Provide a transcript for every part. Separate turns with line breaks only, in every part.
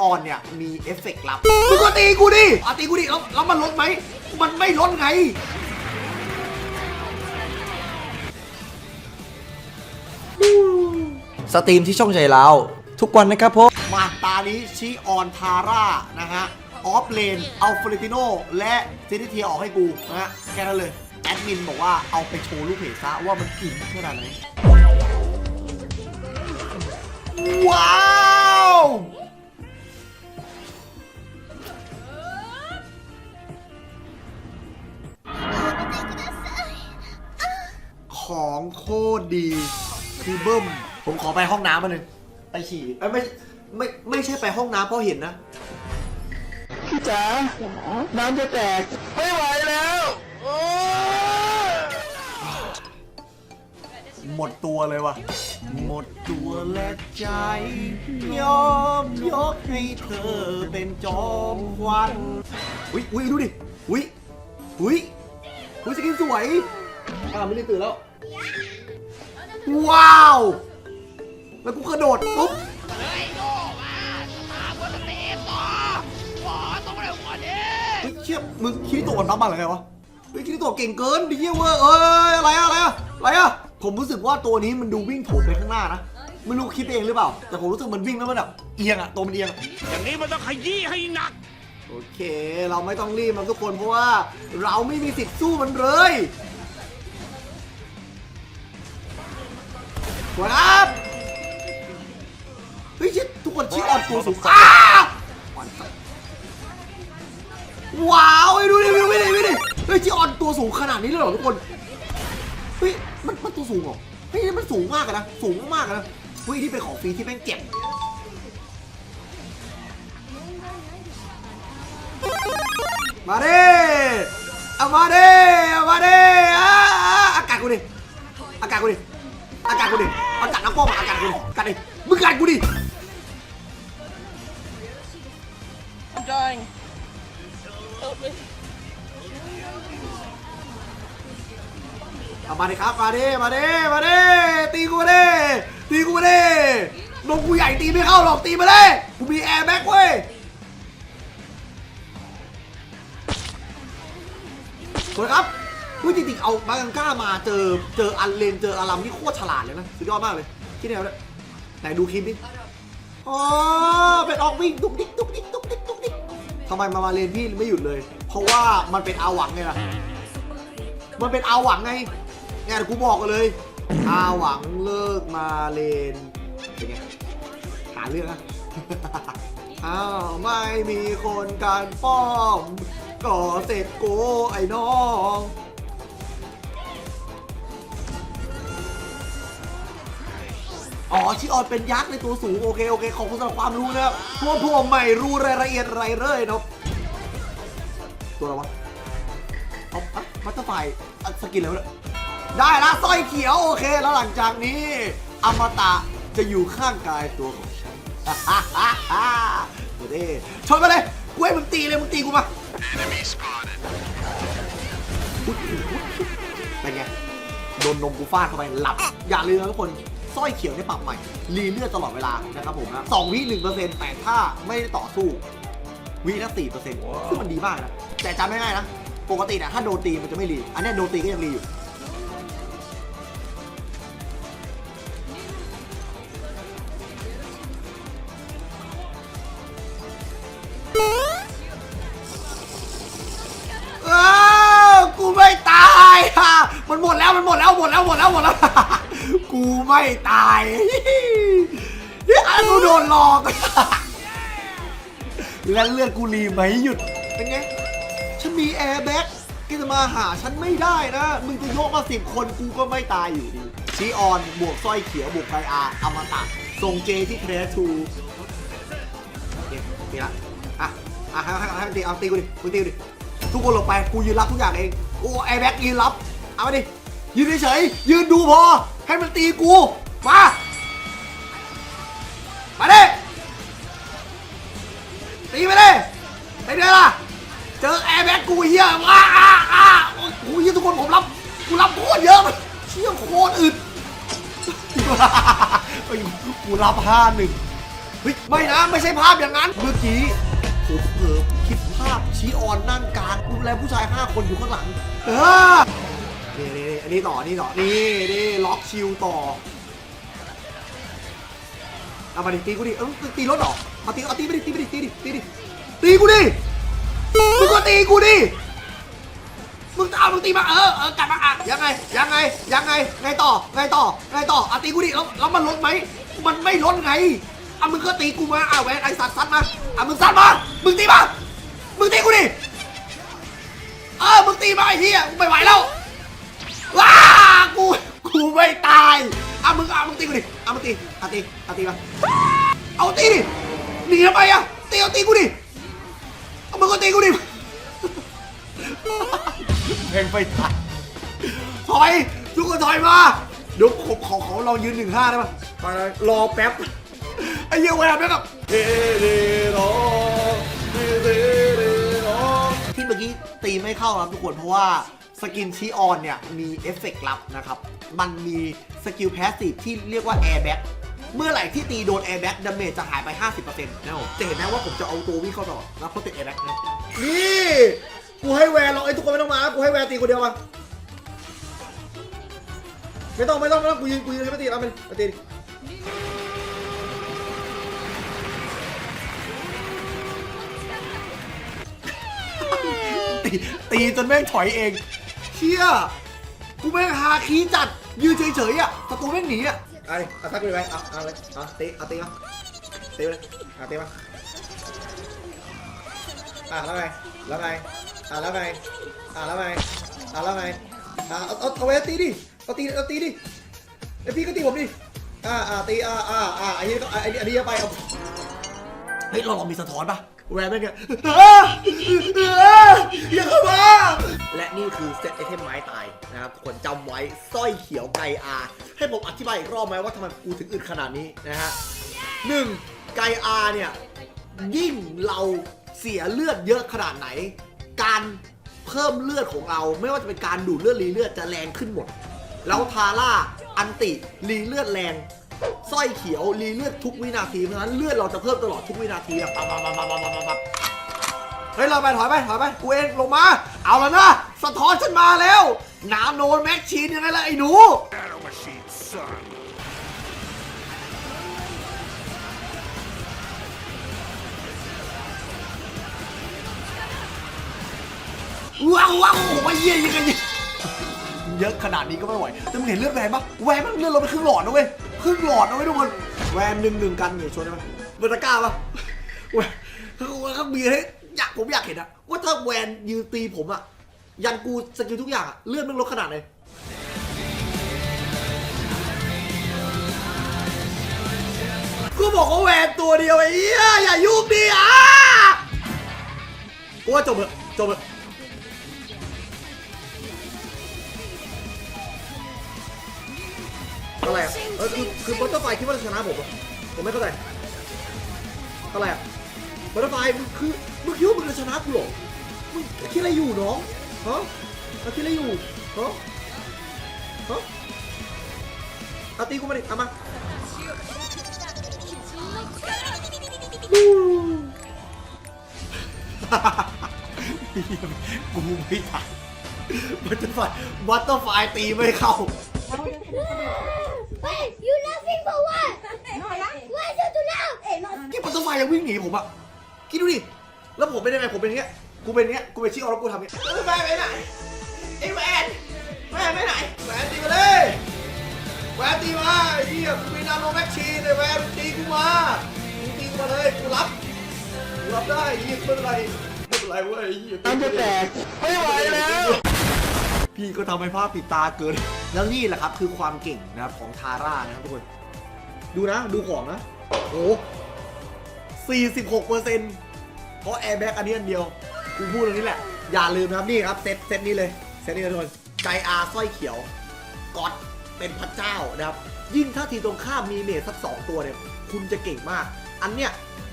ออนเนี่ยมีเอฟเฟกต์ลับมึงก็ตีกูดิอะตีกูดิแล้วแล้วมันลดไหม มันไม่ลดไง
สตรีมที่ช่องใจเราทุกวันนะครับผม
มาตานี้ชิออนทาร่านะฮะ ออฟเลน เอาฟลิติโนและซินิเทียออกให้กูนะฮะ แค่นั้นเลย แอดมินบอกว่าเอาไปโชว์ลูกเพจซะว่ามันถึงขนาดไหนว้าว ของโคตรดีคือเบิ้ม ผมขอไปห้องน้ำมาหนึ่งไปฉี่เอ้ยไม่ไม่ไม่ใช่ไปห้องน้ำเพราะเห็นนะ
พี่จ๋าน้ำจะแตก ไม่ไหวแล้ว โอ้
หมดตัวเลยว่ะ หมดตัวและใจ ยอมยกให้เธอเป็นจอมควันอุ้ยอุ้ยดูดิอุ้ยอุ้ยอุ้ยสกินสวยอ่าไม่ได้ตื่นแล้ว ว้าว แล้วกูกระโดดปุ๊บเฮ้ยเชี่ยมึงคิดตัวมันทำมาหรือไงวะเฮ้ยคิดตัวเก่งเกินดิเยี่ยเว้ยเอ้ยอะไรอะอะไรอะอะไรอะผมรู้สึกว่าตัวนี้มันดูวิ่งโถมไปข้างหน้านะไม่รู้คิดเองหรือเปล่า แต่ผมรู้สึกมันวิ่งแล้วมันแบบเอียงอะตัวมันเอียงอะ
อย่างนี้มันต้องขยี้ให้หนัก
โอเค เราไม่ต้องรีบมันทุกคนเพราะว่า เราไม่มีสิทธิ์สู้มันเลย สวยครับเฮ้ยชิดทุกคนชิดออนตัวสูงอ้าว้าวไอ้ดูดิดูดิดูดิดูดิเฮ้ยชิดออนตัวสูงขนาดนี้เลยเหรอทุกคนเฮ้ยมันมันตัวสูงเหรอเฮ้ยมันสูงมากอะนะสูงมากๆอะนะเฮ้ยนี่เป็นของฟรีที่แม่งเจ็บมาดิเอามาดิเอามาดิอ่าอ่าอากาศกูดิอากาศกูดิอากาศกูดิ เอาจัดน้ำป้อมมาอากาศกูดิอากาศดิมึงกัดกูดิ
I'm dying
เอามาดิครับมาดิมาดิมาดิตีกูมาดิตีกูมาดินมกูใหญ่ตีไม่เข้าหรอกตีมาเลยกูมีแอร์แบ็กเว้ยสวยครับ อุ้ยจริงๆเอาบากังก้ามาเจอเจออันเลนเจออารัมนี่โคตรฉลาดเลยนะสุดยอดมากเลยคิดแนวเลยไหนดูคลิปดิอ๋อเป็นออกวิ่งตุ๊กติ๊กตุ๊กติ๊กตุ๊กติ๊กตุ๊กติ๊กทำไมมามาเลนพี่ไม่หยุดเลย เพราะว่ามันเป็นอาหวังไงล่ะมันเป็นอาหวังไงเนี่ยกูบอกกันเลยอาหวังเลิกมาเลนเป็นไงหาเรื่องอะอ้าวไม่มีคนการป้อมก็เสร็จโกไอ้น้อง อ๋อชิออนเป็นยักษ์ในตัวสูงโอเคโอเคขอบคุณสำหรับความรู้นะครับพวกพวกไม่รู้รายละเอียดอะไรเลยเนาะตัวอะไรวะเอาอะมัตเตอร์ไฟอะสกินแล้วะเนี่ยได้ละสร้อยเขียวโอเค แล้วหลังจากนี้ อมตะจะอยู่ข้างกายตัวของฉันฮ่าฮ่าฮ่าเดี๋ยวดิชนมาเลยกูให้มึงตีเลยมึงตีกูมาอุ๊ยอุ๊ยอุ๊ยเป็นไงโดนนมกูฟาดเข้าไปหลับ อย่าลืมนะทุกคน สร้อยเขียวได้ปรับใหม่ รีเลือดตลอดเวลานะครับผมนะสองวิหนึ่งเปอร์เซ็นต์แต่ถ้าไม่ได้ต่อสู้วิละสี่เปอร์เซ็นต์ซึ่งมันดีมากนะ แต่จำไม่ง่ายๆนะ ปกติเนี่ยถ้าโดนตีมันจะไม่รี อันเนี้ยโดนตีก็ยังรีอยู่อ้าวกูไม่ตายฮ่า มันหมดแล้วมันหมดแล้วหมดแล้วหมดแล้วหมดแล้ว กูไม่ตายเฮ้ยกูโดนหลอกแล้วเลือดกูรีไหมหยุดเป็นไงฉันมีแอร์แบ็กแกจะมาหาฉันไม่ได้นะ มึงจะโยกมาสิบคนกูก็ไม่ตายอยู่ดีชีออนบวกสร้อยเขียวบวกไกอาอมตะส่งเจที่เทรทูโอเคตีละอะอะให้ให้ให้ตีเอาตีกูดิมึงตีกูดิทุกคนลงไปกูยืนรับทุกอย่างเองโอ้ไอร์แบ็กยืนรับ เอาไปดิ ยืนเฉยๆยืนดูพอ ให้มันตีกู มา มาดิ ตีไปเลยไปเด้อล่ะ เจอแอร์แบ็กกูเฮียว้าอ้าอ้าโอ้ยกูเฮียทุกคนผมรับ กูรับโคตรเยอะมันเชี่ยโคตรอึดเฮ้กูรับห้าหนึ่งเฮ้ยไม่นะ ไม่ใช่ภาพอย่างนั้น เมื่อกี้ผมเผลอคิดภาพชี้ออนนั่งกางกูแลผู้ชาย 5 คนอยู่ข้างหลัง เออ นี่นี่อันนี้ต่อ นี่ต่อ นี่นี่ล็อกชิลต่อ เอามาดิตีกูดิ เออตีรถหรอเอาตีเอาตีไปดิตีไปดิตีดิตีดิ ตีกูดิ มึงก็ตีกูดิ มึงเอามึงตีมา เออ เออกลับมาอะยังไง ยังไง ยังไง ไงต่อ ไงต่อ ไงต่ออะตีกูดิ แล้วแล้วมันลดไหม มันไม่ลดไงอะมึงก็ตีกูมาอะแหวนไอสัตว์ซัดมาอะมึงซัดมา มึงตีมา มึงตีกูดิ เออ มึงตีมาไอ้เหี้ยไม่ไหวแล้ว ว้ากู กูไม่ตายอะมึงอะมึงตีกูดิอะมึงตีอะตีอะตีมาเอาตีดิหนีทำไมอะตีเอาตีกูดิเอามึงก็ตีกูดิเพลงไปถ่ายถอยทุกคนถอยมาเดี๋ยวขอขอขอลองยืนหนึ่งห้าได้ปะไปเลยรอแป๊บไอ้เหี้ยแวบเนี่ยกับเดเดโรเดเดเดโรที่เมื่อกี้ตีไม่เข้าครับทุกคนเพราะว่า สกินชีออนเนี่ยมีเอฟเฟกต์ลับนะครับ มันมีสกิลแพสซีฟที่เรียกว่าแอร์แบ็กเมื่อไหร่ที่ตีโดนแอร์แบ็กดาเมจจะหายไป 50%นะผมจะเห็นไหมว่าผมจะเอาตัววิ่งเข้าต่อแล้วเขาติดแอร์แบ็กนะนี่กูให้แวนหรอกไอ้ยทุกคนไม่ต้องมา กูให้แวนตีคนเดียวมาไม่ต้องไม่ต้องไม่ต้องกูยืนกูยืนให้มาตีเอาไปดิมาตีดิตีตีจนแม่งถอยเอง เชี่ยกูแม่งหาคีจัดยืนเฉยๆอะศัตรูแม่งหนีอะเอาดิเอาทักกูดิไปเอาเอาเลยเอาตีเอาตีมาตีไปเลยเอาตีมาอะแล้วไงแล้วไงอะแล้วไงอะแล้วไงอะแล้วไงอะเอาเอาเอาไว้ตีดิเอาตีเอาตีดิไอพี่ก็ตีผมดิอ่าอ่าตีอ่าอ่าอ่าไอ้นี่ก็ไอ้นี่อันนี้เอาไปเอาเฮ้ยเราลองมีสะท้อนปะ แหวนเป็นไงอ่าอ่าอย่าเข้ามา และนี่คือเซตไอเทมไม้ตายนะครับทุกคนจำไว้สร้อยเขียวไกอา ให้ผมอธิบายอีกรอบไหมว่าทำไมกูถึงอึดขนาดนี้นะฮะหนึ่งไกอาเนี่ย ยิ่งเราเสียเลือดเยอะขนาดไหน การเพิ่มเลือดของเรา ไม่ว่าจะเป็นการดูดเลือดรีเลือดจะแรงขึ้นหมด แล้วทาร่าอันติรีเลือดแรง สร้อยเขียวรีเลือดทุกวินาทีเพราะฉะนั้นเลือดเราจะเพิ่มตลอดทุกวินาทีอะปั๊บปั๊บปั๊บปั๊บปั๊บปั๊บเฮ้ยเราไปถอยไปถอยไปกูเองลงมา เอาแล้วนะสะท้อนฉันมาแล้วนาโนนแม็กชีนยังไงล่ะไอ้หนูว้าวว้าวโอ้ยเยี่ยยังไงเยอะขนาดนี้ก็ไม่ไหวแต่มึงเห็นเลือดแหวนปะแหวนมันเลือดเราไปครึ่งหลอดนะเว้ย ครึ่งหลอดนะเว้ยทุกคน แวนหนึ่งหนึ่งกันเนี่ยชนได้ไหมเบอร์ตะกร้าปะแวนเขามีให้อยากผมอยากเห็นอะว่าถ้าแวนยืนตีผมอะยันกูสกิลทุกอย่างอะเลื่อดมันลดขนาดไหนกูบอกว่าแวนตัวเดียวไอ้เหี้ยอย่ายุ่งดิอะกูว่าจบเถอะจบเถอะ อะไรอะเออคือคือบัตเตอร์ไฟคิดว่าจะชนะผมอะผมไม่เข้าใจอะไรอะบัตเตอร์ไฟคือมึงคิดว่ามึงจะชนะกูเหรอมึงคิดอะไรอยู่น้องฮะมึงคิดอะไรอยู่ฮะฮะเอาตีกูมาดิเอามากูไม่ทันบัตเตอร์ไฟบัตเตอร์ไฟตีไม่เข้า
you laughing for what? No, Why don't you laugh? Hey, no.
ที่มันต้องมายังวิ่งหนีผมอะคิดดูดิแล้วผมเป็นยังไงผมเป็นอย่างเงี้ยกูเป็นอย่างเงี้ยกูเป็นชี้ออแล้วกูทำอย่างเงี้ยแวนไปไหนไอ้แวนแวนไปไหนแวนตีมาเลยแวนตีมาไอ้เหี้ยกูมีนาโนแม็กชีนไอ้แวนตีกูมากูตีกูมาเลยกูรับกูรับได้ไอ้เหี้ยไม่เป็นไรไม่เป็นไรเว้ยไอ้เหี้ย
น้ำจะแตกไม่ไหวแล้ว
พี่ก็ทำให้ภาพปิดตาเกิน แล้วนี่แหละครับคือความเก่งนะครับของทาร่านะครับทุกคน ดูนะดูของนะ โอ้โห46เปอร์เซ็นต์เพราะแอร์แบ็กอันนี้อันเดียว กูพูดตรงนี้แหละ อย่าลืมนะครับนี่ครับเซตเซตนี้เลย เซตนี้เลยทุกคนไกอาสร้อยเขียวกอดเป็นพระเจ้านะครับ ยิ่งถ้าทีตรงข้ามมีเมทสักสองตัวเนี่ย คุณจะเก่งมาก อันเนี้ย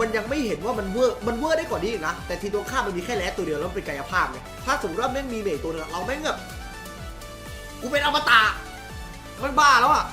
มันยังไม่เห็นว่ามันเวอร์มันเวอร์ได้กว่านี้อีกนะ แต่ทีตรงข้ามมันมีแค่แรดตัวเดียวแล้วเป็นกายภาพไงถ้าสมมติว่าแม่งมีเมทตัวนึงเราแม่งแบบ กูเป็นอมตะมันบ้าแล้วอะ